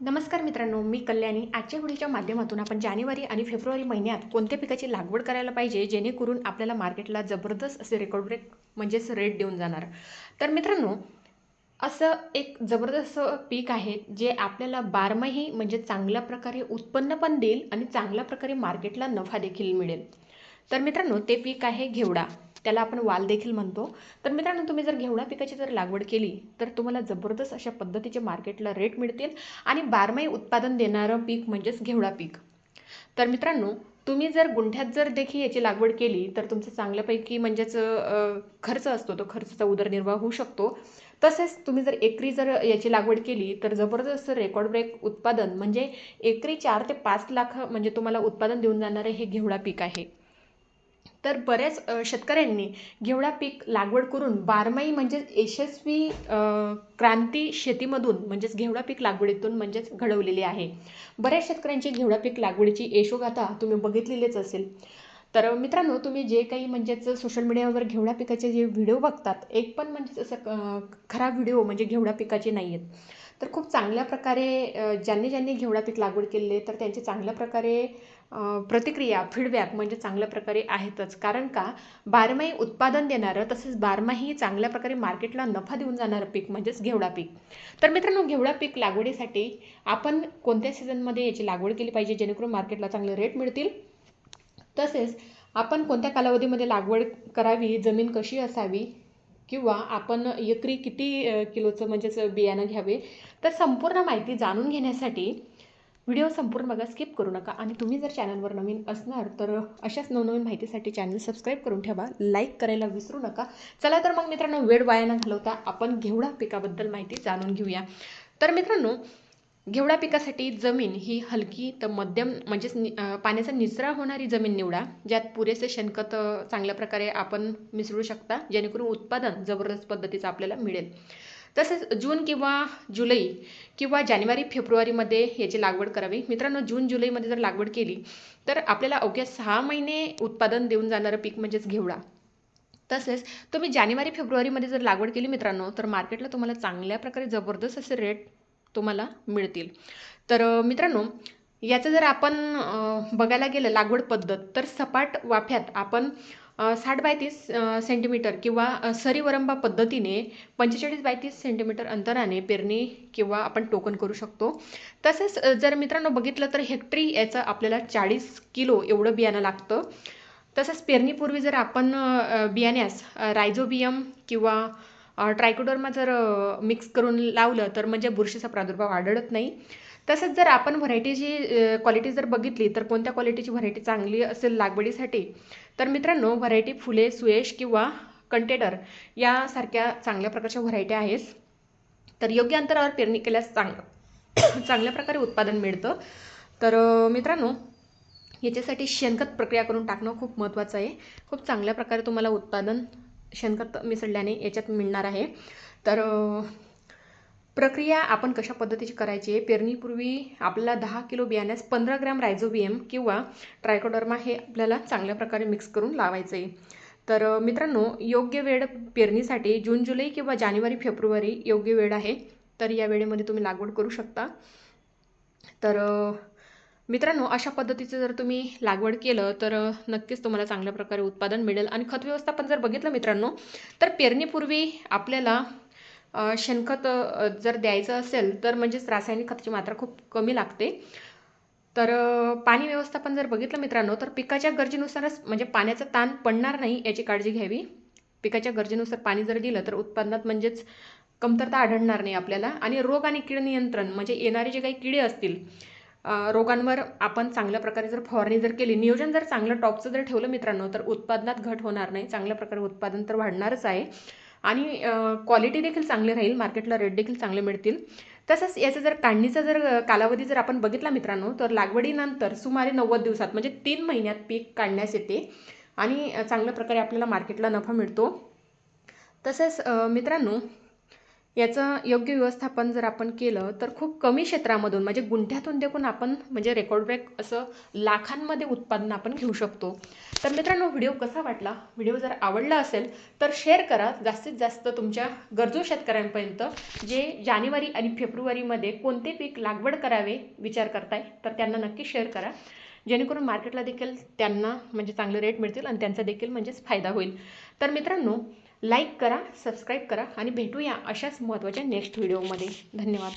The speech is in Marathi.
नमस्कार मित्रांनो मी कल्याणी. आजच्या व्हिडिओच्या माध्यमातून आपण जानेवारी आणि फेब्रुवारी महिन्यात कोणत्या पिकाची लागवड करायला पाहिजे जेणेकरून आपल्याला मार्केटला जबरदस्त असे रेकॉर्ड ब्रेक म्हणजेच रेट देऊन जाणार. तर मित्रांनो असं एक जबरदस्त पीक आहे जे आपल्याला बारमाही म्हणजे चांगल्या प्रकारे उत्पन्न पण देईल आणि चांगल्या प्रकारे मार्केटला नफा देखील मिळेल. तर मित्रांनो ते पीक आहे घेवडा. त्याला आपण वाल देखील म्हणतो. तर मित्रांनो तुम्ही जर घेवडा पिकाची जर लागवड केली तर तुम्हाला जबरदस्त अशा पद्धतीचे मार्केटला रेट मिळतील आणि बारमाही उत्पादन देणारं पीक म्हणजेच घेवडा पीक. तर मित्रांनो तुम्ही जर गुंठ्यात जर देखील याची लागवड केली तर तुमचं चांगल्यापैकी म्हणजेच खर्च असतो तो खर्चाचा उदरनिर्वाह होऊ शकतो. तसेच तुम्ही जर एकरी जर याची लागवड केली तर जबरदस्त रेकॉर्ड ब्रेक उत्पादन म्हणजे एकरी चार ते पाच लाख म्हणजे तुम्हाला उत्पादन देऊन जाणारे हे घेवडा पीक आहे. तर बऱ्याच शेतकऱ्यांनी घेवडा पीक लागवड करून बारमाही म्हणजेच यशस्वी क्रांती शेतीमधून म्हणजेच घेवडा पीक लागवडीतून म्हणजेच घडवलेली आहे. बऱ्याच शेतकऱ्यांची घेवडा पीक लागवडीची यशोगाथा तुम्ही बघितलेलीच असेल. तर मित्रांनो तुम्ही जे काही म्हणजेच सोशल मीडियावर घेवडा पिकाचे जे व्हिडिओ बघतात एक पण म्हणजेच असं खराब व्हिडिओ म्हणजे घेवडा पिकाचे नाही आहेत तर खूप चांगल्या प्रकारे ज्यांनी ज्यांनी घेवडा पीक लागवड केले तर त्यांचे चांगल्या प्रकारे प्रतिक्रिया फीडबॅक म्हणजे चांगल्या प्रकारे आहेतच. कारण का? बारमाही उत्पादन देणारं तसेच बारमाही चांगल्या प्रकारे मार्केटला नफा देऊन जाणारं पीक म्हणजेच घेवडा पीक. तर मित्रांनो घेवडा पीक लागवडीसाठी आपण कोणत्या सीझनमध्ये याची लागवड केली पाहिजे? जेणेकरून मार्केटला चांगले रेट मिळतील. तसेच आपण कोणत्या कालावधीमध्ये लागवड करावी? जमीन कशी असावी? किंवा आपण एकरी किती किलोचं म्हणजेच बियाणं घ्यावे? तर संपूर्ण माहिती जाणून घेण्यासाठी व्हिडिओ संपूर्ण बघा स्किप करू नका. आणि तुम्ही जर चॅनलवर नवीन असणार तर अशाच नवनवीन माहितीसाठी चॅनल सबस्क्राईब करून ठेवा. लाईक करायला विसरू नका. चला तर मग मित्रांनो वेळ वाया न घालवता आपण घेवडा पिकाबद्दल माहिती जाणून घेऊया. तर मित्रांनो घेवडा पिकासाठी जमीन ही हलकी तर मध्यम म्हणजेच पाण्याचा निचरा होणारी जमीन निवडा ज्यात पुरेसे शेणखत चांगल्या प्रकारे आपण मिसळू शकता जेणेकरून उत्पादन जबरदस्त पद्धतीचं आपल्याला मिळेल. तसेच जून किंवा जुलै किंवा जानेवारी फेब्रुवारीमध्ये याची लागवड करावी. मित्रांनो जून जुलैमध्ये जर लागवड केली तर आपल्याला अवघ्या सहा महिने उत्पादन देऊन जाणारं पीक म्हणजेच घेवडा. तसेच तुम्ही जानेवारी फेब्रुवारीमध्ये जर लागवड केली मित्रांनो तर मार्केटला तुम्हाला चांगल्या प्रकारे जबरदस्त असे रेट तुम्हाला मिळतील. तर मित्रांनो याचं जर आपण बघायला गेलं लागवड पद्धत तर सपाट वाफ्यात आपण साठ बाय तीस सेंटीमीटर किंवा सरीवरंबा पद्धतीने पंचेचाळीस बाय तीस सेंटीमीटर अंतराने पेरणी किंवा आपण टोकन करू शकतो. तसेच जर मित्रांनो बघितलं तर हेक्टरी याचं आपल्याला चाळीस किलो एवढं बियाणं लागतं. तसंच पेरणीपूर्वी जर आपण बियाण्यास रायझोबियम किंवा ट्रायकोडर्मा जर मिक्स करून लावलं तर म्हणजे बुरशीचा प्रादुर्भाव आढळत नाही. तसंच जर आपण व्हरायटीची क्वालिटी जर बघितली तर कोणत्या क्वालिटीची व्हरायटी चांगली असेल लागवडीसाठी? तर मित्रांनो व्हरायटी फुले सुयश किंवा कंटेटर यासारख्या चांगल्या प्रकारच्या व्हरायटी आहेत. तर योग्य अंतरावर पेरणी केल्यास चांग चांगल्या प्रकारे उत्पादन मिळतं. तर मित्रांनो याच्यासाठी शेणखत प्रक्रिया करून टाकणं खूप महत्त्वाचं आहे. खूप चांगल्या प्रकारे तुम्हाला उत्पादन शेणखत मिसळल्याने याच्यात मिळणार आहे. तर प्रक्रिया आपण कशा पद्धतीची करायची आहे? पेरणीपूर्वी आपल्याला दहा किलो बियाण्यास पंधरा ग्रॅम रायझोबियम किंवा ट्रायकोडर्मा हे आपल्याला चांगल्या प्रकारे मिक्स करून लावायचं आहे तर मित्रांनो योग्य वेळ पेरणीसाठी जून जुलै किंवा जानेवारी फेब्रुवारी योग्य वेळ आहे. तर या वेळेमध्ये तुम्ही लागवड करू शकता. तर मित्रांनो अशा पद्धतीचं जर तुम्ही लागवड केलं तर नक्कीच तुम्हाला चांगल्या प्रकारे उत्पादन मिळेल. आणि खत व्यवस्थापन जर बघितलं मित्रांनो तर पेरणीपूर्वी आपल्याला शेणखत जर द्यायचं असेल तर म्हणजेच रासायनिक खताची मात्रा खूप कमी लागते. तर पाणी व्यवस्थापन जर बघितलं मित्रांनो तर पिकाच्या गरजेनुसारच म्हणजे पाण्याचा ताण पडणार नाही याची काळजी घ्यावी. पिकाच्या गरजेनुसार पाणी जर दिलं तर उत्पादनात म्हणजेच कमतरता आढळणार नाही आपल्याला. आणि रोग आणि कीड नियंत्रण म्हणजे येणारे जे काही किडे असतील रोगांवर आपण चांगल्या प्रकारे जर फवारणी जर केली नियोजन जर चांगलं टॉपचं जर ठेवलं मित्रांनो तर उत्पादनात घट होणार नाही. चांगल्या प्रकारे उत्पादन तर वाढणारच आहे. आणि क्वालिटी देखील चांगली राहील मार्केटला रेट देखील चांगले मिळतील. तसंच याचं जर काढणीचा जर कालावधी जर आपण बघितला मित्रांनो तर लागवडीनंतर सुमारे नव्वद दिवसात म्हणजे तीन महिन्यात पीक काढण्यास येते. आणि चांगल्या प्रकारे आपल्याला मार्केटला नफा मिळतो. तसेच मित्रांनो याचं योग्य व्यवस्थापन जर आपण केलं तर खूप कमी क्षेत्रामधून म्हणजे गुंठ्यातून देखून आपण म्हणजे रेकॉर्ड ब्रेक असं लाखांमध्ये उत्पादन आपण घेऊ शकतो. तर मित्रांनो व्हिडिओ कसा वाटला? व्हिडिओ जर आवडला असेल तर शेअर करा. जास्तीत जास्त तुमच्या गरजू शेतकऱ्यांपर्यंत जे जानेवारी आणि फेब्रुवारीमध्ये कोणते पीक लागवड करावे विचार करताय तर त्यांना नक्की शेअर करा. जेणेकरून मार्केटला देखील त्यांना म्हणजे चांगले रेट मिळतील आणि त्यांचा देखील म्हणजेच फायदा होईल. तर मित्रांनो लाईक करा सबस्क्राईब करा आणि भेटूया अशाच महत्त्वाच्या नेक्स्ट व्हिडिओमध्ये. धन्यवाद.